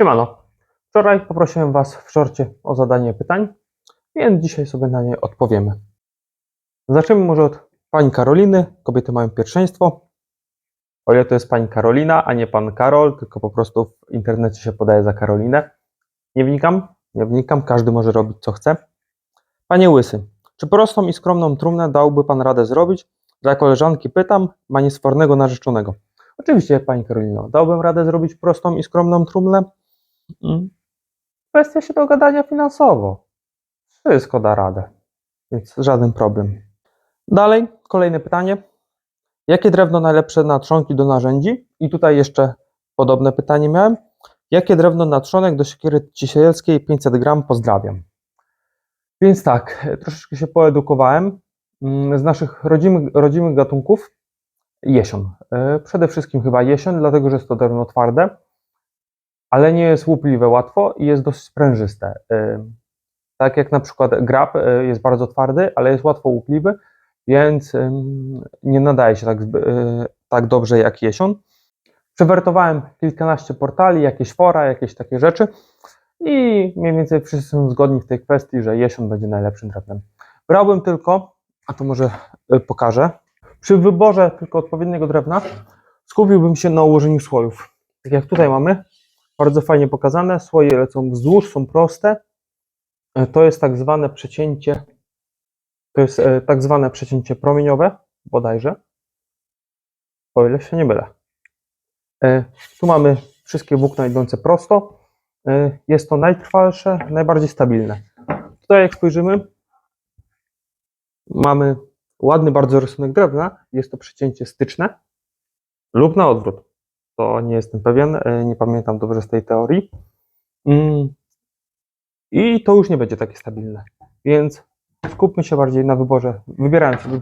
Siemano. Wczoraj poprosiłem Was w szorcie o zadanie pytań, więc dzisiaj sobie na nie odpowiemy. Zaczniemy może od Pani Karoliny. Kobiety mają pierwszeństwo. O ile to jest Pani Karolina, a nie Pan Karol, tylko po prostu w internecie się podaje za Karolinę. Nie wnikam, nie wnikam, każdy może robić co chce. Panie Łysy, czy prostą i skromną trumnę dałby Pan radę zrobić? Dla koleżanki pytam, ma niesfornego narzeczonego. Oczywiście, Pani Karolino, dałbym radę zrobić prostą i skromną trumnę. Mm. Kwestia się dogadania finansowo. Wszystko da radę, więc żaden problem. Dalej, kolejne pytanie. Jakie drewno najlepsze na trzonki do narzędzi? I tutaj jeszcze podobne pytanie miałem. Jakie drewno na trzonek do siekiery ciesielskiej 500 gram? Pozdrawiam. Więc tak, troszeczkę się poedukowałem. Mm, Z naszych rodzimych, rodzimych gatunków jesion. E, Przede wszystkim chyba jesion, dlatego że jest to drewno twarde, ale nie jest łupliwe łatwo i jest dość sprężyste. Tak jak na przykład grab e, jest bardzo twardy, ale jest łatwo łupliwy, więc nie nadaje się tak, e, tak dobrze jak jesion. Przewertowałem kilkanaście portali, jakieś fora, jakieś takie rzeczy i mniej więcej wszyscy są zgodni w tej kwestii, że jesion będzie najlepszym drewnem. Brałbym tylko, a to może e, pokażę, przy wyborze tylko odpowiedniego drewna skupiłbym się na ułożeniu słojów. Tak jak tutaj mamy, bardzo fajnie pokazane, słoje lecą wzdłuż, są proste. E, To jest tak zwane przecięcie, to jest e, tak zwane przecięcie promieniowe, bodajże, o ile się nie mylę. E, Tu mamy wszystkie włókna idące prosto. Jest to najtrwalsze, najbardziej stabilne. Tutaj jak spojrzymy, mamy ładny bardzo rysunek drewna. Jest to przecięcie styczne lub na odwrót. To nie jestem pewien, e, nie pamiętam dobrze z tej teorii. Mm. I to już nie będzie takie stabilne. Więc skupmy się bardziej na wyborze. Wybierając sobie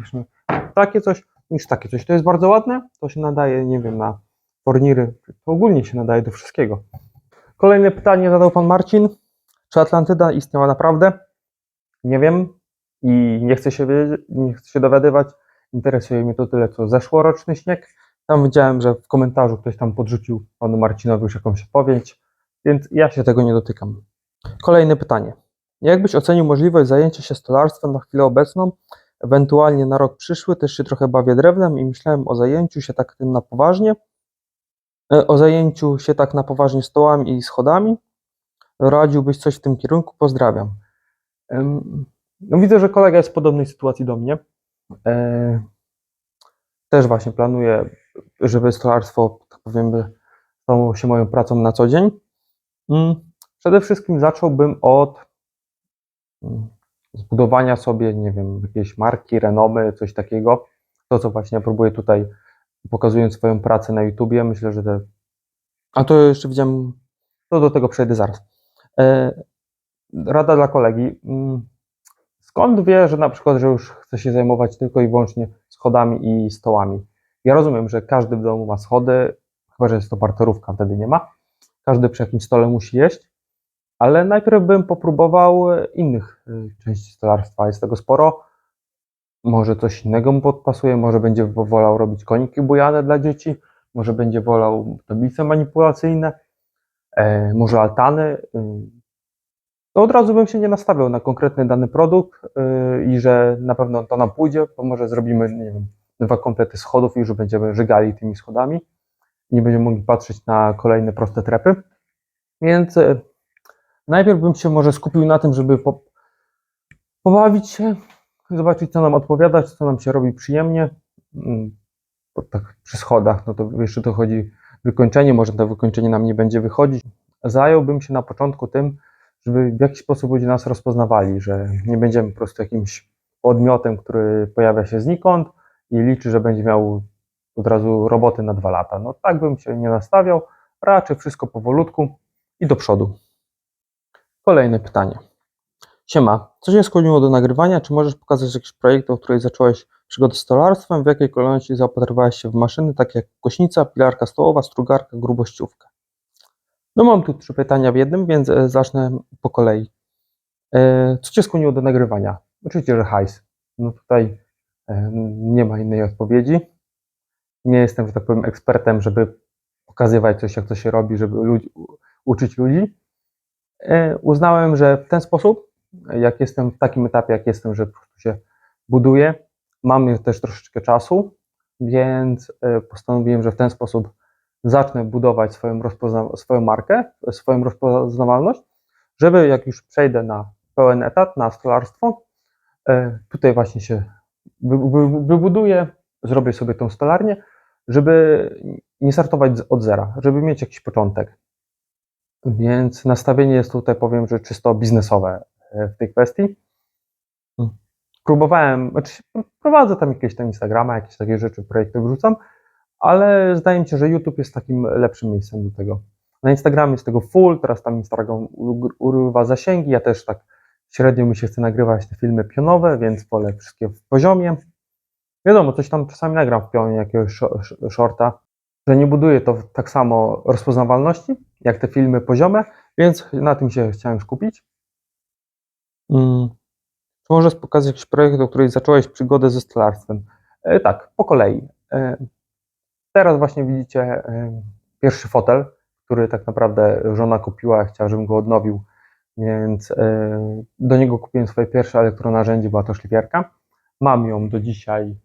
takie coś niż takie coś. To jest bardzo ładne, to się nadaje, nie wiem, na forniry. To ogólnie się nadaje do wszystkiego. Kolejne pytanie zadał pan Marcin. Czy Atlantyda istniała naprawdę? Nie wiem i nie chcę się, nie chcę się dowiadywać. Interesuje mnie to tyle, co zeszłoroczny śnieg. Tam widziałem, że w komentarzu ktoś tam podrzucił panu Marcinowi już jakąś odpowiedź, więc ja się tego nie dotykam. Kolejne pytanie. Jak byś ocenił możliwość zajęcia się stolarstwem na chwilę obecną, ewentualnie na rok przyszły? Też się trochę bawię drewnem i myślałem o zajęciu się tak tym na poważnie. E, O zajęciu się tak na poważnie stołami i schodami. Radziłbyś coś w tym kierunku? Pozdrawiam. No widzę, że kolega jest w podobnej sytuacji do mnie. E, Też właśnie planuję, żeby stolarstwo, tak powiem, stało się moją pracą na co dzień. Mm, Przede wszystkim zacząłbym od mm, zbudowania sobie, nie wiem, jakiejś marki, renomy, coś takiego. To, co właśnie próbuję tutaj, pokazując swoją pracę na YouTubie, myślę, że te... A to jeszcze widziałem, to do tego przejdę zaraz. E, Rada dla kolegi. Mm, Skąd wie, że na przykład, że już chce się zajmować tylko i wyłącznie schodami i stołami? Ja rozumiem, że każdy w domu ma schody, chyba że jest to parterówka, wtedy nie ma. Każdy przy jakimś stole musi jeść, ale najpierw bym popróbował e, innych y, części stolarstwa. Jest tego sporo. Może coś innego mu podpasuje, może będzie wolał robić koniki bujane dla dzieci, może będzie wolał tablice manipulacyjne, e, może altany. to od razu bym się nie nastawiał na konkretny dany produkt i że na pewno to nam pójdzie, bo może zrobimy, nie wiem, dwa komplety schodów i już będziemy żygali tymi schodami. Nie będziemy mogli patrzeć na kolejne proste trepy. Więc yy, najpierw bym się może skupił na tym, żeby po, pobawić się, zobaczyć, co nam odpowiada, co nam się robi przyjemnie. Mm, bo tak przy schodach, no to jeszcze to chodzi wykończenie, może to wykończenie nam nie będzie wychodzić. Zająłbym się na początku tym, żeby w jakiś sposób ludzie nas rozpoznawali, że nie będziemy po prostu jakimś podmiotem, który pojawia się znikąd i liczy, że będzie miał od razu roboty na dwa lata. No tak bym się nie nastawiał, raczej wszystko powolutku i do przodu. Kolejne pytanie. Siema, co cię skłoniło do nagrywania? Czy możesz pokazać jakiś projekt, o której zacząłeś przygodę z stolarstwem? W jakiej kolejności zaopatrywałeś się w maszyny, takie jak kośnica, pilarka stołowa, strugarka, grubościówka? No mam tu trzy pytania w jednym, więc e, zacznę po kolei. E, Co Cię skłoniło do nagrywania? Oczywiście, że hajs. No tutaj nie ma innej odpowiedzi. Nie jestem, że tak powiem, ekspertem, żeby pokazywać coś, jak to się robi, żeby ludzi, uczyć ludzi. E, Uznałem, że w ten sposób, jak jestem w takim etapie, jak jestem, że po prostu się buduję, mam też troszeczkę czasu, więc e, postanowiłem, że w ten sposób zacznę budować swoją, swoją markę, swoją rozpoznawalność, żeby jak już przejdę na pełen etat, na stolarstwo, e, tutaj właśnie się wybuduję, zrobię sobie tą stolarnię, żeby nie startować od zera, żeby mieć jakiś początek. Więc nastawienie jest tutaj, powiem, że czysto biznesowe e, w tej kwestii. Próbowałem, znaczy prowadzę tam jakieś tam Instagrama, jakieś takie rzeczy, projekty wrzucam, ale zdaje mi się, że YouTube jest takim lepszym miejscem do tego. Na Instagramie jest tego full, teraz tam Instagram urywa zasięgi, ja też tak średnio mi się chce nagrywać te filmy pionowe, więc wolę wszystkie w poziomie. Wiadomo, coś tam czasami nagram w pionie, jakiegoś sho- sh- shorta, że nie buduję to tak samo rozpoznawalności, jak te filmy poziome, więc na tym się chciałem skupić. Mm. Czy możesz pokazać jakiś projekt, do której zacząłeś przygodę ze stolarstwem? E, tak, po kolei. E, teraz właśnie widzicie e, pierwszy fotel, który tak naprawdę żona kupiła, chciała, żebym go odnowił, więc e, do niego kupiłem swoje pierwsze elektronarzędzie, była to szlifierka. Mam ją do dzisiaj,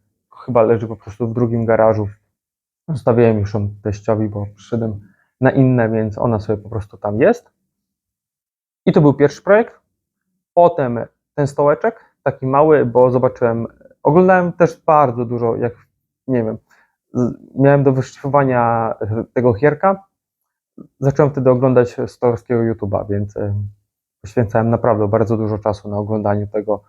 chyba leży po prostu w drugim garażu. Zostawiłem już ją teściowi, bo przyszedłem na inne, więc ona sobie po prostu tam jest. I to był pierwszy projekt. Potem ten stołeczek, taki mały, bo zobaczyłem, oglądałem też bardzo dużo, jak nie wiem, miałem do wyszlifowania tego hierka. Zacząłem wtedy oglądać stolarskiego YouTube'a, więc e, poświęcałem naprawdę bardzo dużo czasu na oglądaniu tego.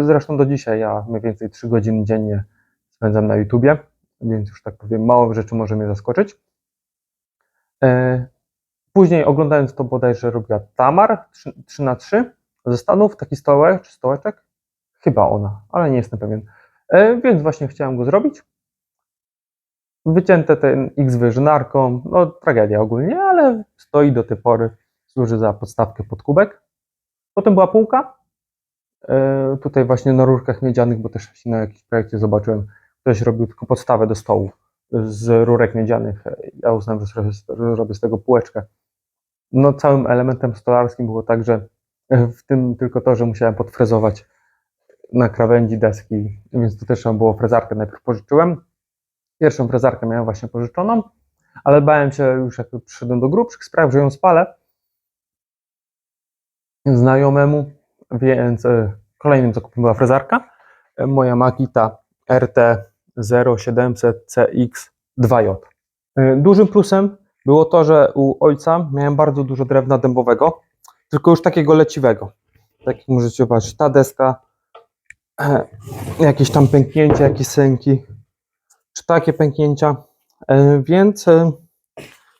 Zresztą do dzisiaj ja mniej więcej 3 godziny dziennie spędzam na YouTubie, więc już tak powiem, mało rzeczy może mnie zaskoczyć. E, Później oglądając to bodajże robiła Tamar 3 na 3 ze Stanów, taki stołek czy stołeczek. Chyba ona, ale nie jestem pewien. E, Więc właśnie chciałem go zrobić. Wycięte ten X wyżynarką, no tragedia ogólnie, ale stoi do tej pory, służy za podstawkę pod kubek. Potem była półka, e, tutaj właśnie na rurkach miedzianych, bo też na jakimś projekcie zobaczyłem, ktoś robił tylko podstawę do stołu z rurek miedzianych. Ja uznałem, że robię z tego półeczkę. No całym elementem stolarskim było tak, że w tym tylko to, że musiałem podfrezować na krawędzi deski, więc to też trzeba było frezarkę najpierw pożyczyłem. Pierwszą frezarkę miałem właśnie pożyczoną, ale bałem się już jak przyszedłem do grubszych spraw, że ją spalę znajomemu, więc e, kolejnym zakupem była frezarka. E, Moja Makita RT 0700 CX2J. E, Dużym plusem było to, że u ojca miałem bardzo dużo drewna dębowego, tylko już takiego leciwego. Tak jak możecie zobaczyć, ta deska, jakieś tam pęknięcia, jakieś sęki, czy takie pęknięcia. Więc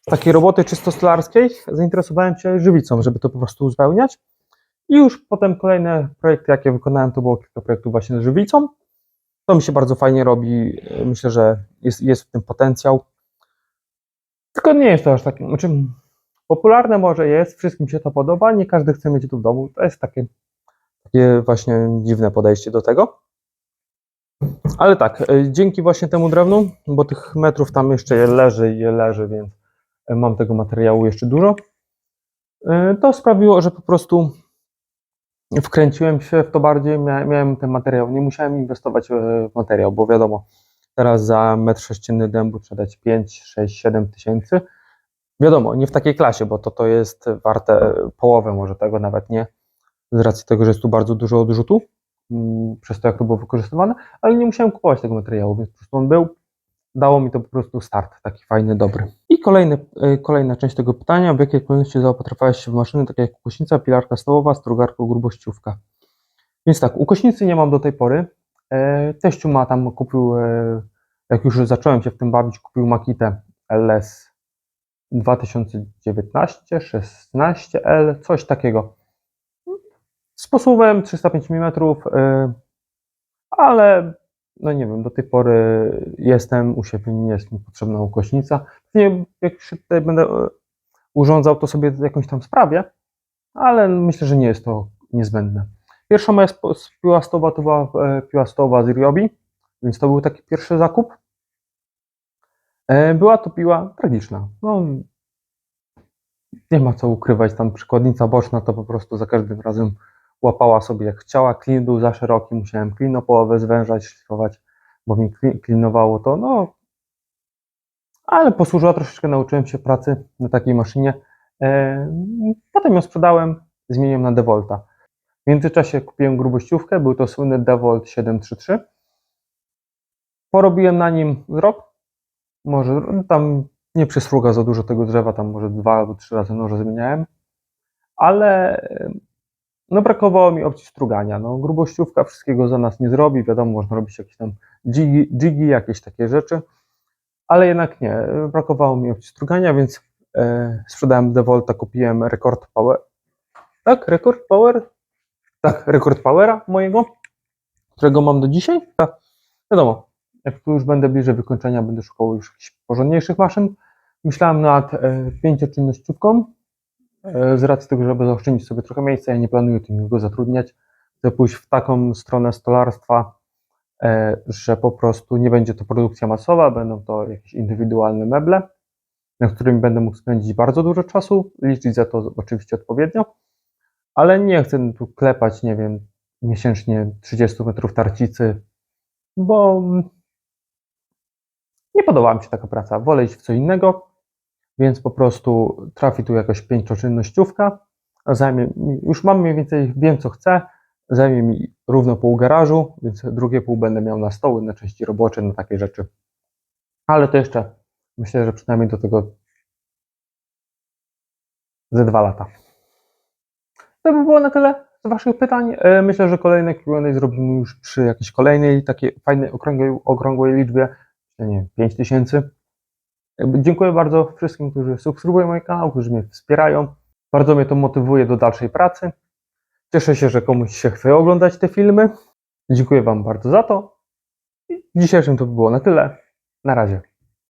z takiej roboty czysto stolarskiej zainteresowałem się żywicą, żeby to po prostu uzupełniać. I już potem kolejne projekty, jakie wykonałem, to było kilka projektów właśnie z żywicą. To mi się bardzo fajnie robi. Myślę, że jest, jest w tym potencjał. Tylko nie jest to aż takie, znaczy popularne może jest, wszystkim się to podoba, nie każdy chce mieć to w domu. To jest takie, takie właśnie dziwne podejście do tego. Ale tak, e, dzięki właśnie temu drewnu, bo tych metrów tam jeszcze je leży i leży, więc e, mam tego materiału jeszcze dużo. e, To sprawiło, że po prostu wkręciłem się w to bardziej, mia- miałem ten materiał, nie musiałem inwestować e, w materiał, bo wiadomo, teraz za metr sześcienny dębu trzeba dać 5, 6, 7 tysięcy. Wiadomo, nie w takiej klasie, bo to, to jest warte e, połowę może tego, nawet nie, z racji tego, że jest tu bardzo dużo odrzutu, mm, przez to jak to było wykorzystywane, ale nie musiałem kupować tego materiału, więc po prostu on był, dało mi to po prostu start, taki fajny, dobry. I kolejny, e, kolejna część tego pytania, w jakiej kolejności zaopatrowałeś się w maszyny, takie jak ukośnica, pilarka stołowa, strugarka, grubościówka? Więc tak, ukośnicy nie mam do tej pory. E, Teściu ma tam, kupił, e, jak już zacząłem się w tym bawić, kupił Makitę LS 2019, 16L, coś takiego. Z posuwem 305 mm, ale no nie wiem, do tej pory jestem u siebie, nie jest mi potrzebna ukośnica. Nie, jak się tutaj będę e, urządzał, to sobie jakąś tam sprawię, ale myślę, że nie jest to niezbędne. Pierwsza moja piła stołowa to była e, piła stołowa z Ryobi, więc to był taki pierwszy zakup. E, Była to piła tragiczna. No, nie ma co ukrywać, tam przykładnica boczna to po prostu za każdym razem łapała sobie jak chciała, klin był za szeroki, musiałem klin o połowę zwężać, szlifować, bo mi kli- klinowało to, no ale posłużyła troszeczkę, nauczyłem się pracy na takiej maszynie. E, Potem ją sprzedałem, zmieniłem na DeVolta. W międzyczasie kupiłem grubościówkę, był to słynny DeVolt 733. Porobiłem na nim rok, może tam nie przysługa za dużo tego drzewa, tam może dwa albo trzy razy noże zmieniałem, ale no brakowało mi opcji strugania. No, grubościówka wszystkiego za nas nie zrobi, wiadomo, można robić jakieś tam jiggy jakieś takie rzeczy, ale jednak nie, brakowało mi opcji strugania, więc e, sprzedałem DeVolta, kupiłem Record Power. Tak, Record Power? Tak, Record Powera mojego, którego mam do dzisiaj. Tak. Wiadomo, jak tu już będę bliżej wykończenia, będę szukał już jakichś porządniejszych maszyn. Myślałem nad e, pięcioczynnościówką, z racji tego, żeby zaoszczędzić sobie trochę miejsca, ja nie planuję tym go zatrudniać. Chcę pójść w taką stronę stolarstwa, e, że po prostu nie będzie to produkcja masowa, będą to jakieś indywidualne meble, na którymi będę mógł spędzić bardzo dużo czasu, liczyć za to oczywiście odpowiednio, ale nie chcę tu klepać, nie wiem, miesięcznie 30 metrów tarcicy, bo nie podoba mi się taka praca. Wolę iść w co innego, więc po prostu trafi tu jakaś pięcioczynnościówka, zajmie mi, już mam mniej więcej, wiem co chcę, zajmie mi równo pół garażu, więc drugie pół będę miał na stoły, na części robocze, na takie rzeczy. Ale to jeszcze myślę, że przynajmniej do tego ze dwa lata. To by było na tyle z Waszych pytań. E, Myślę, że kolejne Q&A zrobimy już przy jakiejś kolejnej takiej fajnej, okrągłej, okrągłej liczbie, nie wiem, 5 tysięcy. Jakby Dziękuję bardzo wszystkim, którzy subskrybują mój kanał, którzy mnie wspierają. Bardzo mnie to motywuje do dalszej pracy. Cieszę się, że komuś się chce oglądać te filmy. Dziękuję Wam bardzo za to. I w dzisiejszym to by było na tyle. Na razie.